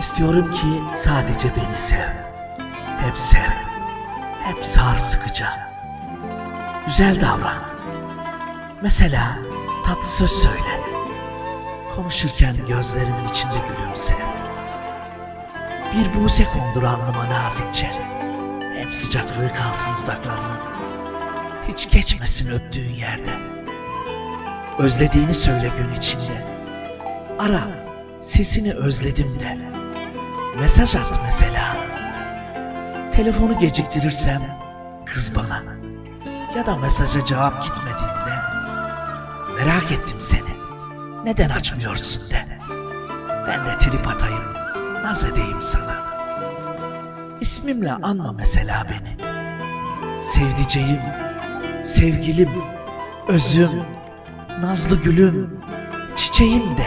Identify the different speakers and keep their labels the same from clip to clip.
Speaker 1: İstiyorum ki sadece beni sev. Hep sev. Hep sar sıkıca. Güzel davran. Mesela tatlı söz söyle. Konuşurken gözlerimin içinde gülümse. Bir buğse kondur alnıma nazikçe. Hep sıcaklığı kalsın dudaklarımın. Hiç geçmesin öptüğün yerde. Özlediğini söyle gün içinde. Ara, sesini özledim de. Mesaj at mesela. Telefonu geciktirirsem kız bana. Ya da mesaja cevap gitmediğinde merak ettim seni. Neden açmıyorsun de. Ben de trip atayım, naz edeyim sana. İsmimle anma mesela beni. Sevdiceğim, sevgilim, özüm, nazlı gülüm, çiçeğim de.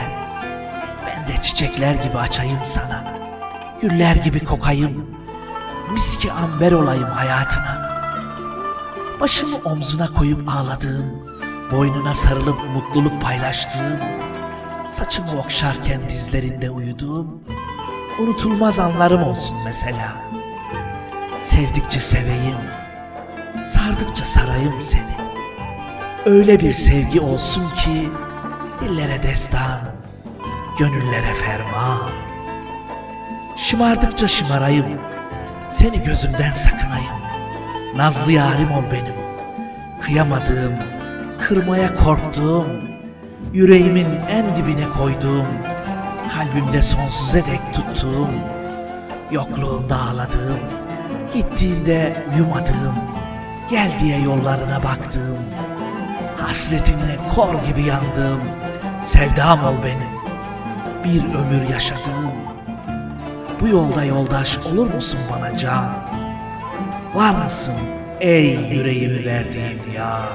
Speaker 1: Ben de çiçekler gibi açayım sana. Güller gibi kokayım. Miski amber olayım hayatına. Başımı omzuna koyup ağladığım, boynuna sarılıp mutluluk paylaştığım, saçımı okşarken dizlerinde uyuduğum, unutulmaz anlarım olsun mesela. Sevdikçe seveyim, sardıkça sarayım seni. Öyle bir sevgi olsun ki dillere destan, gönüllere ferman. Şımardıkça şımarayım, seni gözümden sakınayım. Nazlı yarim ol benim, kıyamadığım, kırmaya korktuğum, yüreğimin en dibine koyduğum, kalbimde sonsuza dek tuttuğum, yokluğunda ağladığım, gittiğinde uyumadığım, gel diye yollarına baktığım, hasretinle kor gibi yandığım, sevdam ol benim, bir ömür yaşadığım, bu yolda yoldaş olur musun bana can? Var mısın ey yüreğimi verdiğim yar?